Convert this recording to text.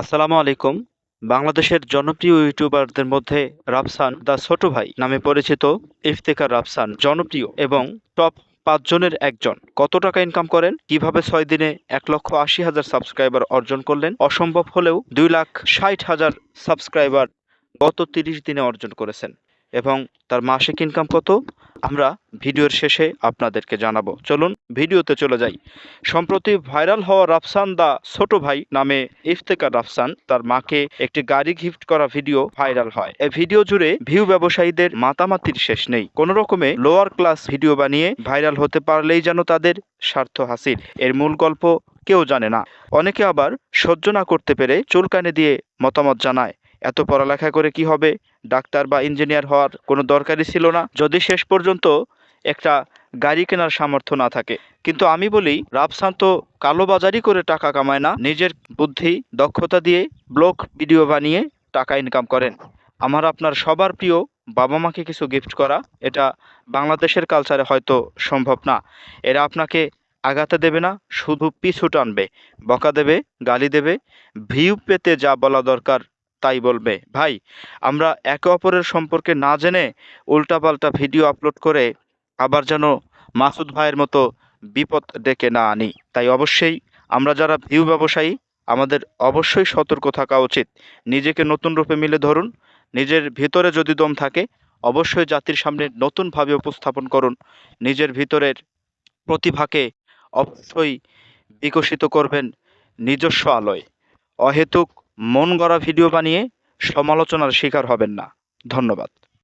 আসসালামু আলাইকুম। বাংলাদেশের জনপ্রিয় ইউটিউবারদের মধ্যে রাফসান দ্য ছোট ভাই নামে পরিচিত ইফতেকার রাফসান জনপ্রিয় এবং টপ পাঁচজনের একজন। কত টাকা ইনকাম করেন? কীভাবে ছয় দিনে এক লক্ষ আশি হাজার সাবস্ক্রাইবার অর্জন করলেন? অসম্ভব হলেও দুই লাখ ষাট হাজার সাবস্ক্রাইবার গত তিরিশ দিনে অর্জন করেছেন। এবং তার মাসিক ইনকাম কত? আমরা ভিডিওর শেষে আপনাদেরকে জানাব। চলুন ভিডিওতে চলে যাই। সম্প্রতি ভাইরাল হওয়া রাফসান দা ছোট ভাই নামে ইফতেকার রাফসান তার মাকে একটি গাড়ি গিফট করা ভিডিও ভাইরাল হয়। এই ভিডিও জুড়ে ভিউ ব্যবসায়ীদের মাতামাতির শেষ নেই। কোনো রকমে লোয়ার ক্লাস ভিডিও বানিয়ে ভাইরাল হতে পারলেই যেন তাদের স্বার্থ হাসিল। এর মূল গল্প কেউ জানে না। অনেকে আবার সহ্য না করতে পেরে চুলকানি দিয়ে মতামত জানায়। এত পড়ালেখা করে কি হবে? ডাক্তার বা ইঞ্জিনিয়ার হওয়ার কোনো দরকারই ছিল না। যদি শেষ পর্যন্ত একটা গাড়ি কেনার সামর্থ্য না থাকে। কিন্তু আমি বলি, রাফসান তো কালোবাজারি করে টাকা কামায় না। নিজের বুদ্ধি, দক্ষতা দিয়ে ব্লগ ভিডিও বানিয়ে টাকা ইনকাম করেন। আমার আপনার সবার প্রিয় বাবা মাকে কিছু গিফট করা, এটা বাংলাদেশের কালচারে হয়তো সম্ভব না। এরা আপনাকে আগাতে দেবে না, শুধু পিছু টানবে। বকা দেবে, গালি দেবে ভিউ পেতে যা বলা দরকার তাই বলবে, ভাই, আমরা একে অপরের সম্পর্কে না জেনে উল্টাপাল্টা ভিডিও আপলোড করে আবার যেন মাসুদ ভাইয়ের মতো বিপদ ডেকে না আনি। তাই অবশ্যই আমরা যারা ভিউ ব্যবসায়ী, আমাদের অবশ্যই সতর্ক থাকা উচিত। নিজেকে নতুন রূপে মিলে ধরুন, নিজের ভিতরে যদি দম থাকে, অবশ্যই জাতির সামনে নতুনভাবে উপস্থাপন করুন। নিজের ভিতরের প্রতিভাকে অবশ্যই বিকশিত করবেন নিজস্ব আলোয়। অহেতুক মন গড়া ভিডিও বানিয়ে সমালোচনার শিকার হবেন না। ধন্যবাদ।